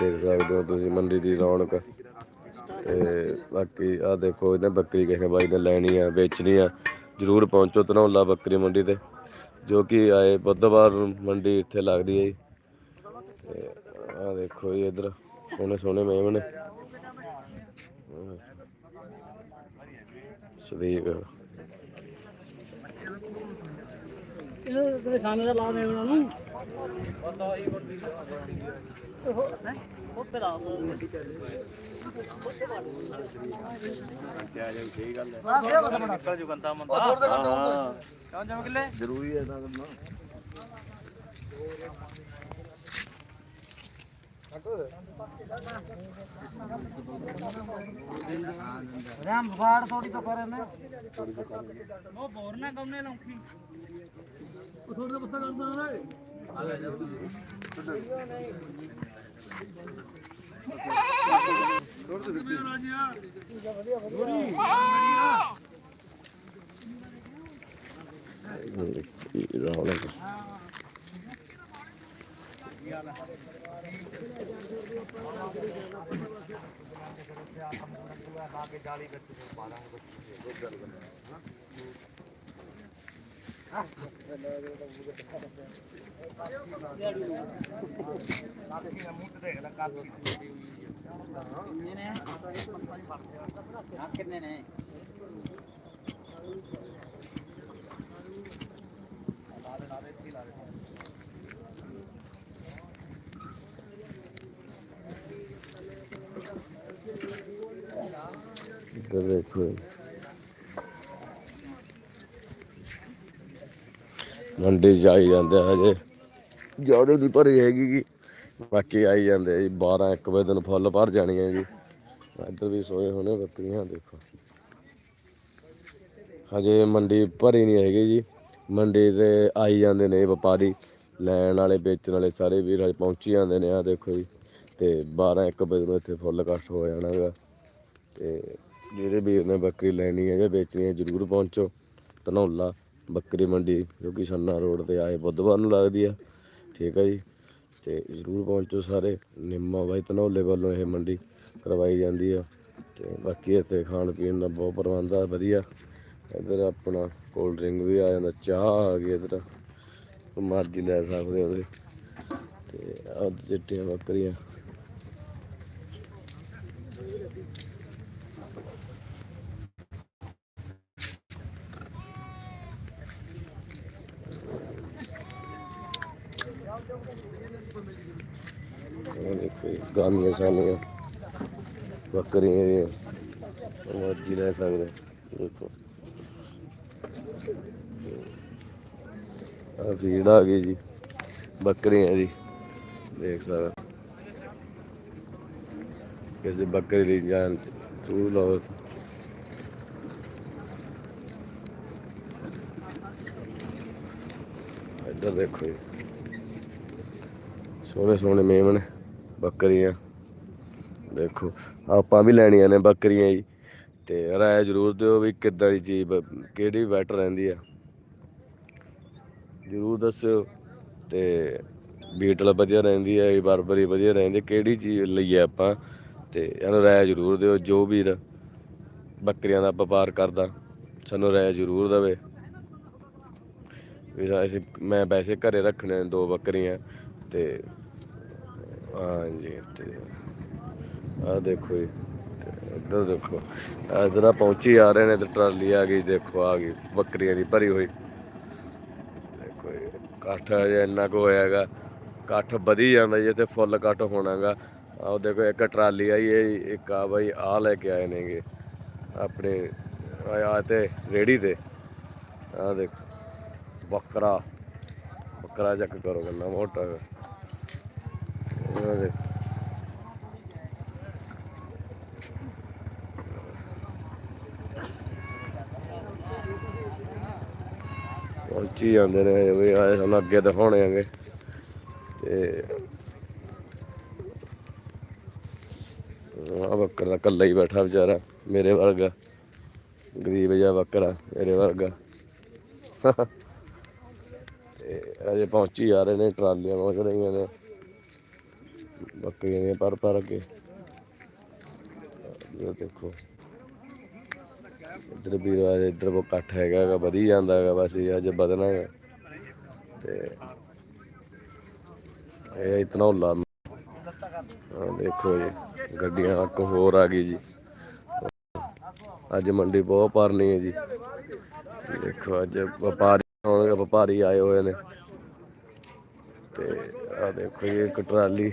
ਦੇਖ ਸਕਦੇ ਹੋ ਤੁਸੀਂ ਮੰਡੀ ਦੀ ਰੌਣਕ। ਤੇ ਬਾਕੀ ਆ ਦੇਖੋ, ਇਹਨੇ ਬੱਕਰੀ ਕਿਸੇ ਬਾਈ ਨੇ ਲੈਣੀ ਆ, ਵੇਚਣੀ ਆ। ਜਰੂਰ ਪਹੁੰਚੋ ਧਨੌਲਾ ਬੱਕਰੀ ਮੰਡੀ ਤੇ, ਜੋ ਕਿ ਆਏ ਬੁੱਧਵਾਰ ਮੰਡੀ ਇੱਥੇ ਲੱਗਦੀ ਹੈ ਜੀ। ਤੇ ਆ ਦੇਖੋ ਜੀ ਇਧਰ, ਸੋਹਣੇ ਸੋਹਣੇ ਮੇਮਣੇ ਸਦੀਕ। ਇਹ ਤੇ ਖਾਣੇ ਦਾ ਲਾ ਦੇ ਉਹਨਾਂ ਨੂੰ ਉਹ ਪੜਾ ਨਿਕਲ ਜੂ ਗੰਦਾ ਮੰਦਾ ਹਾਂ ਕਿਉਂ ਜਮ ਕਿਲੇ ਜ਼ਰੂਰੀ ਹੈ ਤਾਂ ਕਰਨਾ ਰਾਮ ਫਾੜ ਥੋੜੀ ਤਾਂ ਕਰੇ ਨੇ ਉਹ ਬੋਰ ਨਾ ਕਮਨੇ ਲੌਂਕੀ ਉਹ ਥੋੜੀ ਤਾਂ ਪੱਤਾ ਕਰਦਾ ਓਏ ਰੌਣਕ ਕਿੰਨੇ ਨੇ ਇੱਧਰ ਦੇਖੋ ਚ ਆਈ ਜਾਂਦੇ ਆ ਹਜੇ। ਜੋੜੇ ਦੀ ਭਰੀ ਹੈਗੀ ਗੀ ਬਾਕੀ ਆਈ ਜਾਂਦੇ ਆ ਜੀ 12 1 ਵਜੇ ਦਿਨ ਫੁੱਲ ਭਰ ਜਾਣੀਆਂ ਜੀ। ਇੱਧਰ ਵੀ ਸੋਏ ਹੋਣੇ ਬੱਕਰੀਆਂ ਦੇਖੋ। ਹਜੇ ਮੰਡੀ ਭਰੀ ਨਹੀਂ ਹੈਗੀ ਜੀ। ਮੰਡੀ ਤੇ ਆਈ ਜਾਂਦੇ ਨੇ ਵਪਾਰੀ ਲੈਣ ਵਾਲੇ ਵੇਚਣ ਵਾਲੇ ਸਾਰੇ ਵੀਰ ਹਜੇ ਪਹੁੰਚੀ ਜਾਂਦੇ ਨੇ ਆ ਦੇਖੋ ਜੀ। ਤੇ 12 1 ਵਜੇ ਨੂੰ ਇੱਥੇ ਫੁੱਲ ਕੱਟ ਹੋ ਜਾਣਾਗਾ। ਤੇ ਜਿਹੜੇ ਵੀਰ ਨੇ ਬੱਕਰੀ ਲੈਣੀ ਹੈ ਜਾਂ ਵੇਚਣੀ ਹੈ ਜਰੂਰ ਪਹੁੰਚੋ। ਧਨੌਲਾ ਬੱਕਰੀ ਮੰਡੀ, ਜੋ ਕਿ ਛੰਨਾ ਰੋਡ ਤੇ ਆਏ, ਬੁੱਧਵਾਰ ਨੂੰ ਲੱਗਦੀ ਆ। ਠੀਕ ਆ ਜੀ। ਤੇ ਜਰੂਰ ਪਹੁੰਚੋ ਸਾਰੇ। ਨਿੰਮਾ ਬਾਈ ਧਨੌਲੇ ਵੱਲੋਂ ਇਹ ਮੰਡੀ ਕਰਵਾਈ ਜਾਂਦੀ ਆ। ਤੇ ਬਾਕੀ ਇੱਥੇ ਖਾਣ ਪੀਣ ਦਾ ਬਹੁਤ ਪ੍ਰਬੰਧ ਆ, ਵਧੀਆ। ਇੱਧਰ ਆਪਣਾ ਕੋਲਡ ਡਰਿੰਕ ਵੀ ਆ ਜਾਂਦਾ, ਚਾਹ ਆ ਗਈ ਇੱਧਰ। ਮਰਜ਼ੀ ਲੈ ਸਕਦੇ ਹੋ ਤੁਸੀਂ ਤੇ ਆਹ ਚਿੱਟੀਆਂ ਬੱਕਰੀਆਂ। ਉਹ ਦੇਖੋ ਜੀ, ਗਾਮੀਆਂ ਸਾਨੀਆਂ ਬੱਕਰੀਆਂ ਦੀਆਂ ਮਰਜ਼ੀ ਲੈ ਸਕਦੇ ਦੇਖੋ ਆ ਫੀਡ ਆ ਗਈ ਜੀ ਬੱਕਰੀਆਂ ਦੀ ਦੇਖ ਸਕਦੇ ਕਿਸੇ ਬੱਕਰੀ ਲਈ ਜਾਨ ਤੂੰ ਲਓ ਇੱਧਰ ਦੇਖੋ ਜੀ ਸੋਹਣੇ ਸੋਹਣੇ ਮੇਮਣ ਬੱਕਰੀਆਂ। ਦੇਖੋ, ਆਪਾਂ ਵੀ ਲੈਣੀਆਂ ਨੇ ਬੱਕਰੀਆਂ ਜੀ। ਤੇ ਰਾਏ ਜ਼ਰੂਰ ਦਿਓ ਵੀ ਕਿੱਦਾਂ ਦੀ ਚੀਜ਼ ਕਿਹੜੀ ਬੈਟਰ ਰਹਿੰਦੀ ਆ। ਜ਼ਰੂਰ ਦੱਸਿਓ। ਤੇ ਬੀਟਲ ਵਧੀਆ ਰਹਿੰਦੀ ਹੈ ਬਰਬਰੀ ਵਧੀਆ ਰਹਿੰਦੀ ਕਿਹੜੀ ਚੀਜ਼ ਲਈਏ ਆਪਾਂ। ਤੇ ਇਹਨੂੰ ਰਾਏ ਜ਼ਰੂਰ ਦਿਓ, ਜੋ ਵੀਰ ਬੱਕਰੀਆਂ ਦਾ ਵਪਾਰ ਕਰਦਾ, ਸਾਨੂੰ ਰਾਏ ਜ਼ਰੂਰ ਦੇਵੇ। ਵੀ ਅਸੀਂ, ਮੈਂ ਵੈਸੇ ਘਰੇ ਰੱਖਣੇ ਦੋ ਬੱਕਰੀਆਂ, ਤੇ ਹਾਂਜੀ ਤੇ ਆ ਦੇਖੋ ਜੀ ਤੇ ਇੱਧਰ ਦੇਖੋ ਇੱਧਰ ਆ ਪਹੁੰਚੀ ਆ ਰਹੇ ਨੇ ਤੇ ਟਰਾਲੀ ਆ ਗਈ ਦੇਖੋ ਆ ਗਈ ਬੱਕਰੀਆਂ ਦੀ ਭਰੀ ਹੋਈ। ਦੇਖੋ ਜੀ, ਇਕੱਠ ਅਜੇ ਇੰਨਾ ਕੁ ਹੋਇਆਗਾ ਇਕੱਠ ਵਧੀ ਜਾਂਦਾ ਜੀ ਤੇ ਫੁੱਲ ਇਕੱਠ ਹੋਣਾਗਾ ਆਹ ਦੇਖੋ ਇੱਕ ਟਰਾਲੀ ਆਈ ਹੈ ਜੀ, ਇੱਕ ਆ ਬਾਈ ਆ ਲੈ ਕੇ ਆਏ ਨੇਗੇ ਆਪਣੇ ਆ ਤੇ ਰੇੜੀ ਤੇ। ਆ ਦੇਖੋ ਬੱਕਰਾ ਬੱਕਰਾ ਚੱਕ ਕਰੋ ਗੱਲਾਂ ਮੋਟਾ ਦੇਖੋ ਪਹੁੰਚੀ ਜਾਂਦੇ ਨੇ ਵੀ ਆਏ ਹੁਣ ਅੱਗੇ ਦਿਖਾਉਣੇ ਆਂਗੇ। ਤੇ ਆ ਬੱਕਰਾ ਕੱਲਾ ਹੀ ਬੈਠਾ ਵਿਚਾਰਾ, ਮੇਰੇ ਵਰਗਾ। ਗਰੀਬ ਜਿਹਾ ਬੱਕਰਾ, ਮੇਰੇ ਵਰਗਾ। ਤੇ ਅਜੇ ਪਹੁੰਚੀ ਆ ਰਹੇ ਨੇ, ਟਰਾਲੀਆਂ ਪਹੁੰਚ ਰਹੀਆਂ ਨੇ। ਬੱਕਰੀਆਂ ਦੀਆਂ ਪਰ ਪਰ ਕੇ ਇਹ ਦੇਖੋ। ਇੱਧਰ ਵੀ ਆ, ਇੱਧਰ ਇਕੱਠ ਹੈਗਾ ਗਾ, ਵਧੀ ਜਾਂਦਾ ਹੈਗਾ ਬਸ ਇਹ ਅੱਜ ਵਧਣਾ ਹੈਗਾ ਤੇ ਇਹ ਇਤਨਾ ਹੁੱਲਾ ਦੇਖੋ ਜੀ, ਗੱਡੀਆਂ ਇੱਕ ਹੋਰ ਆ ਗਈ ਜੀ। ਅੱਜ ਮੰਡੀ ਬਹੁਤ ਭਰਨੀ ਹੈ ਜੀ। ਦੇਖੋ, ਅੱਜ ਵਪਾਰੀ ਆਉਣਗੇ, ਵਪਾਰੀ ਆਏ ਹੋਏ ਨੇ। ਤੇ ਆ ਦੇਖੋ ਜੀ, ਇੱਕ ਟਰਾਲੀ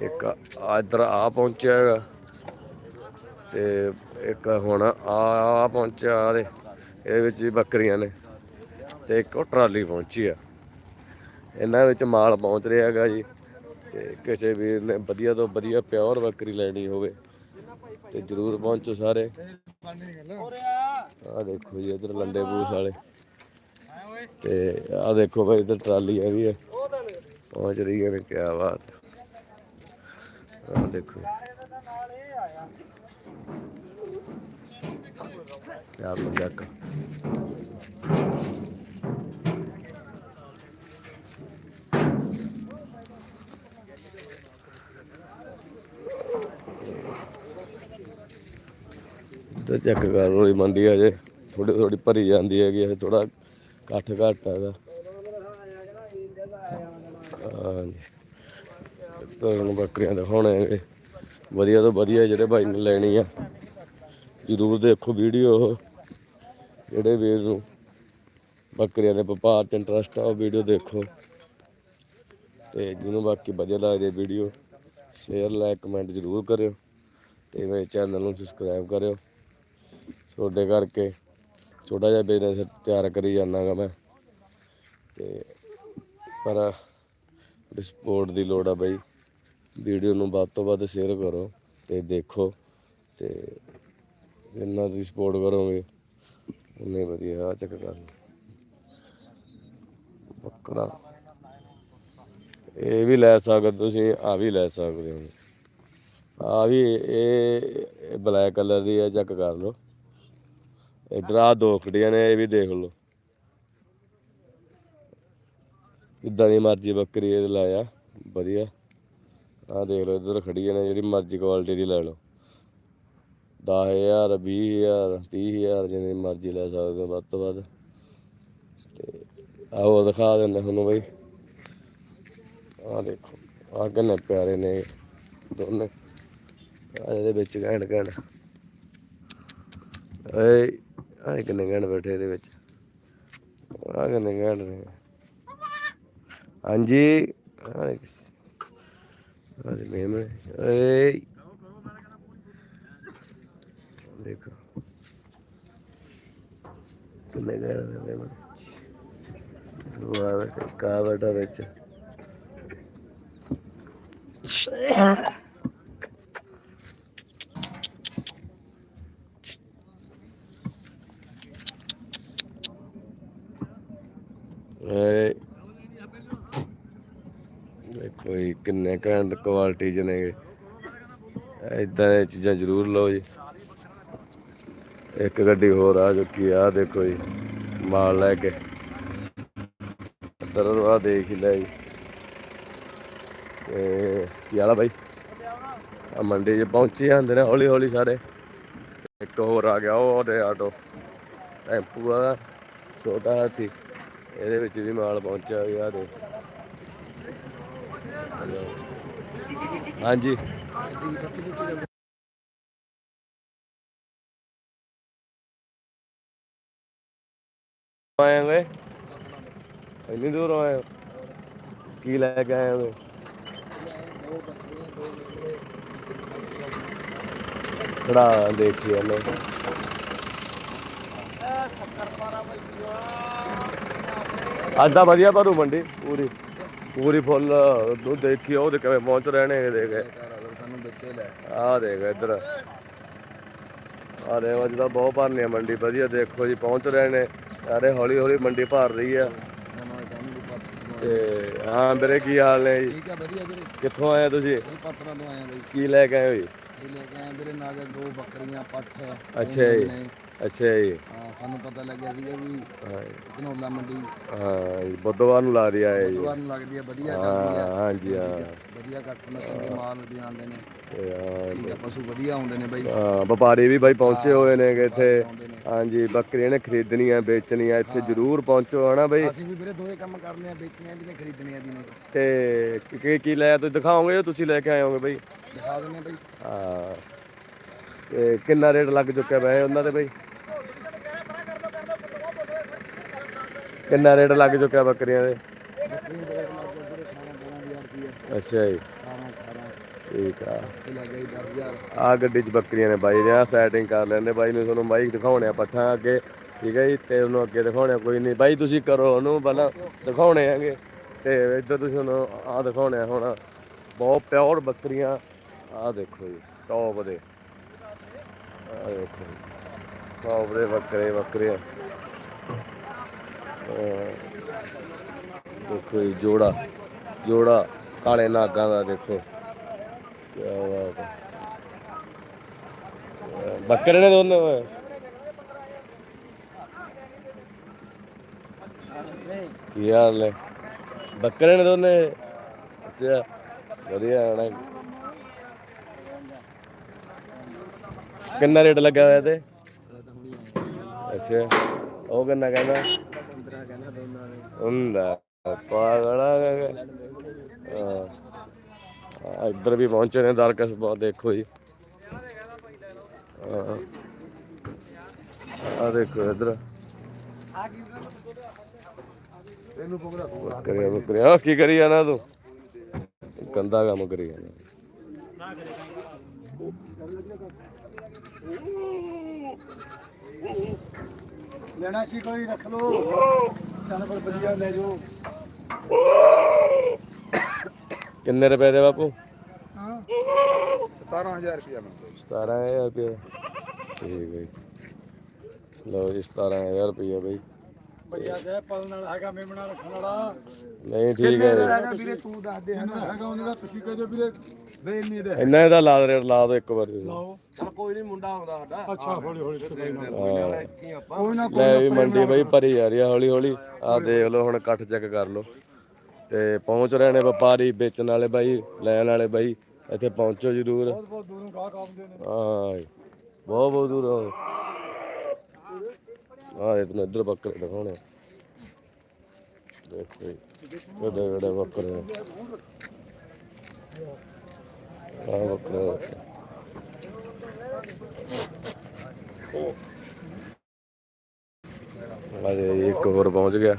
ਇੱਕ ਆ ਇੱਧਰ ਆ ਪਹੁੰਚਿਆ ਹੈਗਾ। ਤੇ ਇੱਕ ਹੁਣ ਆ ਆ ਪਹੁੰਚਿਆ ਆ ਇਹਦੇ ਵਿੱਚ ਵੀ ਬੱਕਰੀਆਂ ਨੇ। ਤੇ ਇੱਕ ਉਹ ਟਰਾਲੀ ਪਹੁੰਚੀ ਆ। ਇਹਨਾਂ ਵਿੱਚ ਮਾਲ ਪਹੁੰਚ ਰਿਹਾ ਹੈਗਾ ਜੀ। ਤੇ ਕਿਸੇ ਵੀਰ ਨੇ ਵਧੀਆ ਤੋਂ ਵਧੀਆ ਪਿਓਰ ਬੱਕਰੀ ਲੈਣੀ ਹੋਵੇ, ਤੇ ਜਰੂਰ ਪਹੁੰਚੋ ਸਾਰੇ। ਆ ਦੇਖੋ ਜੀ ਇਧਰ ਲੰਡੇ ਬੂਸ ਵਾਲੇ। ਤੇ ਆ ਦੇਖੋ ਭਾਈ ਇਧਰ ਟਰਾਲੀ ਆ। ਵੀ ਹੈ ਪਹੁੰਚ ਰਹੀ ਹੈ ਕੀ ਬਾਤ। ਆ ਦੇਖੋ। ਯਾਰ ਮਜ਼ਾਕ ਤੇ ਚੈੱਕ ਕਰ ਲੋ ਮੰਡੀ ਅਜੇ ਥੋੜੀ ਥੋੜੀ ਭਰੀ ਜਾਂਦੀ ਹੈਗੀ ਇਹ ਥੋੜਾ ਘੱਟ ਘੱਟ ਹੈਗਾ ਹਾਂਜੀ। ਤੁਹਾਨੂੰ ਬੱਕਰੀਆਂ ਦਿਖਾਉਣੇ ਵਧੀਆ ਤੋਂ ਵਧੀਆ ਜਿਹੜੇ ਭਾਈ ਨੇ ਲੈਣੀ ਆ। ਜਰੂਰ ਦੇਖੋ ਵੀਡੀਓ ਜਿਹੜੇ ਵੀਰ ਨੂੰ ਬੱਕਰੀਆਂ ਦੇ ਵਪਾਰ ਚ ਇੰਟਰਸਟ ਆ, ਉਹ ਵੀਡੀਓ ਦੇਖੋ। ਤੇ ਜਿਹਨੂੰ ਬਾਕੀ ਵਧੀਆ ਲੱਗਦੀ ਵੀਡੀਓ ਸ਼ੇਅਰ ਲਾਈਕ ਕਮੈਂਟ ਜਰੂਰ ਕਰਿਓ। ਤੇ ਮੇਰੇ ਚੈਨਲ ਨੂੰ ਸਬਸਕ੍ਰਾਈਬ ਕਰਿਓ। ਤੁਹਾਡੇ ਕਰਕੇ ਛੋਟਾ ਜਿਹਾ ਬਿਜ਼ਨਸ ਤਿਆਰ ਕਰੀ ਜਾਣਾਗਾ ਮੈਂ। ਤੇ ਪਰ ਸਪੋਰਟ ਦੀ ਲੋੜ ਆ ਬਈ। ਵੀਡੀਓ ਨੂੰ ਵੱਧ ਤੋਂ ਵੱਧ ਸ਼ੇਅਰ ਕਰੋ ਤੇ ਦੇਖੋ ਤੇ ਜਿੰਨਾ ਤੁਸੀਂ ਸਪੋਰਟ ਕਰੋਗੇ, ਉਨੇ ਵਧੀਆ ਆ ਚੱਕ ਕਰ ਲਓ। ਬੱਕਰਾ ਇਹ ਵੀ ਲੈ ਸਕਦੇ ਤੁਸੀਂ ਆ ਵੀ ਲੈ ਸਕਦੇ ਹੋ। ਆ ਵੀ ਇਹ ਬਲੈਕ ਕਲਰ ਦੀ ਹੈ ਚੈੱਕ ਕਰ ਲਓ। ਇਧਰ ਆ ਦੋ ਖੜੀਆਂ ਨੇ, ਇਹ ਵੀ ਦੇਖ ਲਓ। ਜਿੱਦਾਂ ਦੀ ਮਰਜ਼ੀ ਬੱਕਰੀ ਇਹ ਲਾਇਆ, ਵਧੀਆ। ਆ ਦੇਖ ਲਓ, ਇਧਰ ਖੜੀਆਂ ਨੇ ਜਿਹੜੀ ਮਰਜ਼ੀ ਕੁਆਲਿਟੀ ਦੀ ਲੈ ਲਓ। 10000 20000 30000 ਜਿੰਨੀ ਮਰਜ਼ੀ ਲੈ ਸਕਦੇ ਹੋ ਵੱਧ ਤੋਂ ਵੱਧ। ਤੇ ਆਓ ਦਿਖਾ ਦਿੰਦੇ ਤੁਹਾਨੂੰ ਬਈ। ਆ ਦੇਖੋ ਆ ਕਿੰਨੇ ਪਿਆਰੇ ਨੇ ਦੋਨੇ। ਆ ਇਹਦੇ ਵਿੱਚ ਘੈਂਟ ਘੈਂਟ। ਏ ਆ ਕਿੰਨੇ ਘੈਂਟ ਬੈਠੇ ਇਹਦੇ ਵਿੱਚ। ਆ ਕਿੰਨੇ ਘੈਂਟ ਨੇ। ਹਾਂਜੀ ਆ ਅਰੇ ਮੇਮੇ ਏ ਦੇਖੋ। ਕਿੰਨੇ ਘੈਂਟ ਨੇ ਵਾਹ ਕਾ ਵਿੱਚ। ਏ ਕੋਈ ਕਿੰਨੇ ਘੈਂਟ ਕੁਆਲਿਟੀ ਚ ਨੇ ਇਦਾਂ ਦੀਆਂ ਚੀਜ਼ਾਂ ਜ਼ਰੂਰ ਲਓ ਜੀ। ਇੱਕ ਗੱਡੀ ਹੋਰ ਆ ਚੁੱਕੀ ਆ ਆਹ ਦੇਖੋ ਜੀ, ਮਾਲ ਲੈ ਕੇ। ਇੱਧਰ ਦੇਖ ਹੀ ਲੈ ਜੀ। ਤੇ ਕੀ ਹਾਲਾ ਬਾਈ? ਆ ਮੰਡੀ 'ਚ ਪਹੁੰਚੇ ਜਾਂਦੇ ਨੇ ਹੌਲੀ ਹੌਲੀ ਸਾਰੇ। ਇੱਕ ਹੋਰ ਆ ਗਿਆ, ਉਹ ਉਹਦੇ ਆਟੋ। ਟੈਂਪੂ ਆ, ਛੋਟਾ ਹਾਥੀ। ਇਹਦੇ ਵਿੱਚ ਵੀ ਮਾਲ ਪਹੁੰਚਿਆ ਗਿਆ ਦੇ ਹਾਂਜੀ। ਆਏ ਵੇ ਇੰਨੀ ਦੂਰ ਆਏ ਹੋ? ਕੀ ਲੈ ਕੇ ਆਏ ਹੋ ਖੜਾ ਦੇਖੀ ਇਹਨੇ ਅੱਜ ਦਾ ਵਧੀਆ ਭਰੂ ਮੰਡੀ, ਪੂਰੀ। ਪੂਰੀ ਫੁੱਲ ਦੁੱਧ ਦੇਖੀ ਉਹ ਦੇ ਕਿਵੇਂ ਪਹੁੰਚ ਰਹੇ ਨੇ ਦੇਖ। ਸਾਨੂੰ ਲੈ। ਆ ਦੇਖ ਇੱਧਰ। ਆ ਦੇ ਅੱਜ ਦਾ ਬਹੁਤ ਭਰਨੀ ਆ ਮੰਡੀ ਵਧੀਆ ਦੇਖੋ ਜੀ ਪਹੁੰਚ ਰਹੇ ਨੇ। ਸਾਰੇ ਹੌਲੀ ਹੌਲੀ ਮੰਡੀ ਭਰ ਰਹੀ ਆ। ਤੇ ਹਾਂ ਵੀਰੇ ਕੀ ਹਾਲ ਨੇ ਜੀ? ਠੀਕ ਆ ਵਧੀਆ ਵੀਰੇ। ਕਿੱਥੋਂ ਆਏ ਤੁਸੀਂ? ਪੱਤਰਾਂ ਤੋਂ ਆਏ ਆ ਬਈ। ਕੀ ਲੈ ਕੇ ਆਏ ਹੋ ਜੀ? ਇਹ ਲੈ ਕੇ ਆਏ ਵੀਰੇ ਨਾਲ ਦੋ ਬੱਕਰੀਆਂ ਪੱਠ ਅੱਛਾ ਜੀ। ਨੇ ਅੱਛਾ ਜੀ। ਹਾਂ ਸਾਨੂੰ ਪਤਾ ਲੱਗਿਆ ਸੀਗਾ ਵੀ ਹਾਂ। ਧਨੌਲਾ ਮੰਡੀ। ਹਾਂ ਬੁੱਧਵਾਰ ਨੂੰ ਲਾ ਦਿਆ ਹੈ ਜੀ। ਦੁਆਰ ਨੂੰ ਲੱਗਦੀ ਹੈ ਵਧੀਆ ਚੱਲਦੀ ਹਾਂ ਆ। ਹਾਂਜੀ ਹਾਂ। ਵਧੀਆ ਕੱਟ ਚੰਗੇ ਮਾਲ ਵੀ ਆਉਂਦੇ ਨੇ। ਠੀਕ ਆ ਪਸ਼ੂ ਵਧੀਆ ਆਉਂਦੇ ਨੇ ਬਾਈ। ਹਾਂ ਵਪਾਰੀ ਵੀ ਬਾਈ ਪਹੁੰਚੇ ਹੋਏ ਨੇ ਇੱਥੇ। ਨੇ। ਹਾਂਜੀ ਬੱਕਰੀਆਂ ਨੇ ਖਰੀਦਣੀਆਂ ਵੇਚਣੀਆਂ ਇੱਥੇ ਜ਼ਰੂਰ ਪਹੁੰਚੋ ਹਨਾ ਬਈ? ਅਸੀਂ ਵੀ ਵੀਰੇ ਦੋਏ ਕੰਮ ਕਰਨੇ ਆ ਵੇਚਣੀਆਂ ਵੀ ਨੇ ਖਰੀਦਣੀਆਂ ਵੀ ਨੇ। ਤੇ ਕੀ- ਕੀ ਲੈ ਤੁਸੀਂ ਦਿਖਾਓਗੇ ਜਾਂ ਤੁਸੀਂ ਲੈ ਕੇ ਆਏ ਹੋਗੇ ਬਈ? ਦਿਖਾ ਦਿੰਨੇ ਬਾਈ। ਹਾਂ। ਤੇ ਕਿੰਨਾ ਰੇਟ ਲੱਗ ਚੁੱਕਿਆ ਵੈਸੇ ਉਹਨਾਂ ਦੇ ਬਈ? ਕਿੰਨਾ ਰੇਟ ਲੱਗ ਚੁੱਕਿਆ ਬੱਕਰੀਆਂ ਦੇ? ਬੱਕਰੀਆਂ ਦੇ ਰੇਟ ਲੱਗ ਗਏ ਵੀਰੇ 18 12000 ਰੁਪਏ ਅੱਛਾ ਜੀ। ਠੀਕ ਆ। ਆ ਗੱਡੀ 'ਚ ਬੱਕਰੀਆਂ ਨੇ ਬਾਈ ਨੇ ਆ ਸੈਟਿੰਗ ਕਰ ਲੈਂਦੇ। ਬਾਈ ਨੂੰ ਤੁਹਾਨੂੰ ਬਾਈ ਦਿਖਾਉਣੇ ਆ ਪੱਠਾਂ ਅੱਗੇ, ਠੀਕ ਹੈ ਜੀ, ਤੇ ਉਹਨੂੰ ਅੱਗੇ ਦਿਖਾਉਣੇ ਕੋਈ ਨਹੀਂ ਬਾਈ, ਤੁਸੀਂ ਕਰੋ ਉਹਨੂੰ ਪਹਿਲਾਂ ਦਿਖਾਉਣੇ ਹੈਗੇ। ਤੇ ਇੱਧਰ ਤੁਸੀਂ ਉਹਨੂੰ ਆ ਦਿਖਾਉਣੇ ਆ ਹੁਣ। ਬਹੁਤ ਪਿਓਰ ਬੱਕਰੀਆਂ। ਆ ਦੇਖੋ ਜੀ ਟੌਪ ਦੇ। ਆ ਦੇਖੋ ਜੀ ਟੌਪ ਦੇ ਬੱਕਰੇ ਬੱਕਰੇ ਦੇਖੋ ਜੀ, ਜੋੜਾ ਜੋੜਾ ਕਾਲੇ ਨਾਗਾਂ ਦਾ ਦੇਖੋ। ਕੀ ਬਾਤ ਹੈ। ਬੱਕਰੇ ਨੇ ਦੋਨੇ, ਓਏ। ਕੀ ਹਾਲ ਹੈ? ਬੱਕਰੇ ਨੇ ਦੋਨੇ। ਅੱਛਾ, ਵਧੀਆ ਆਣਾ ਕਿੰਨਾ ਰੇਟ ਲੱਗਾ ਹੋਇਆ ਤੇ? ਅੱਛਾ, ਉਹ ਕਿੰਨਾ ਕਹਿੰਦਾ 15 ਕਹਿੰਦਾ? ਦੋਨਾਂ ਪਾਗਲਾ ਇੱਧਰ ਵੀ ਪਹੁੰਚੇ ਨੇ ਦਰਕਸ ਬਹੁਤ ਦੇਖੋ ਜੀ। ਹਾਂ। ਆ ਦੇਖੋ ਇੱਧਰ। ਇਹਨੂੰ ਪਕੜਾ ਬੱਕਰੀਆਂ ਬੱਕਰੀਆਂ ਕੀ ਕਰੀ ਜਾਣਾ ਤੂੰ? ਗੰਦਾ ਕੰਮ ਕਰੀ ਜਾਣਾ। ਲੈਣਾ ਸੀ ਕੋਈ, ਰੱਖ ਲੋ ਪਰ ਵਧੀਆ ਲੈ ਜਾਓ। ਕਿੰਨੇ ਰੁਪਏ ਦੇ ਬਾਪੂ? ਹਾਂ। 17000 ਰੁਪਇਆ ਮੰਗਦੇ 17000 ਰੁਪਏ ਠੀਕ ਹੈ। ਲਓ ਜੀ 17000 ਰੁਪਏ ਬਈ। ਬੱਜਿਆ ਦੇ ਪਲ ਨਾਲ ਹੈਗਾ ਮੇਮਣਾ ਰੱਖਣ ਵਾਲਾ। ਨਹੀਂ ਠੀਕ ਹੈ ਵੀਰੇ ਤੂੰ ਦੱਸ ਦੇ। ਹੈਗਾ ਉਹਨੇ ਦਾ ਤੁਸੀਂ ਕਹਦੇ ਵੀਰੇ। ਇੰਨੇ ਦੇ। ਇੰਨਾ ਇਹਦਾ ਲਾ ਰੇਟ ਲਾ ਦੋ ਇੱਕ ਵਾਰੀ। ਚਲ ਕੋਈ ਨਹੀਂ ਮੁੰਡਾ ਆਉਂਦਾ ਸਾਡਾ। ਅੱਛਾ ਹੌਲੀ ਹੌਲੀ ਇੱਥੇ ਆਪਾਂ। ਕੋਈ ਨਾ ਲੈ ਵੀ ਮੰਡੀ ਬਈ ਭਰੀ ਜਾ ਰਹੀ ਆ ਹੌਲੀ ਹੌਲੀ। ਆ ਦੇਖ ਲਓ ਹੁਣ ਇਕੱਠ ਚੈੱਕ ਕਰ ਲਓ। ਤੇ ਪਹੁੰਚ ਰਹੇ ਨੇ ਵਪਾਰੀ ਵੇਚਣ ਵਾਲੇ ਬਾਈ ਲੈਣ ਵਾਲੇ ਬਾਈ। ਇੱਥੇ ਪਹੁੰਚੋ ਜਰੂਰ। ਬਹੁਤ ਬਹੁਤ ਦੂਰੋਂ ਗਾਹਕ ਆਉਂਦੇ ਨੇ। ਹਾਂ ਜੀ। ਬਹੁਤ ਬਹੁਤ ਦੂਰ। ਆ ਇਹ ਤੈਨੂੰ ਇੱਧਰ ਬੱਕਰੇ ਦਿਖਾਉਣੇ ਦੇਖੋ ਜੀ ਕਿਹੜੇ ਕਿਹੜੇ ਬੱਕਰੇ ਨੇ ਆ ਬੱਕਰੇ ਆ ਜੀ ਇੱਕ ਹੋਰ ਪਹੁੰਚ ਗਿਆ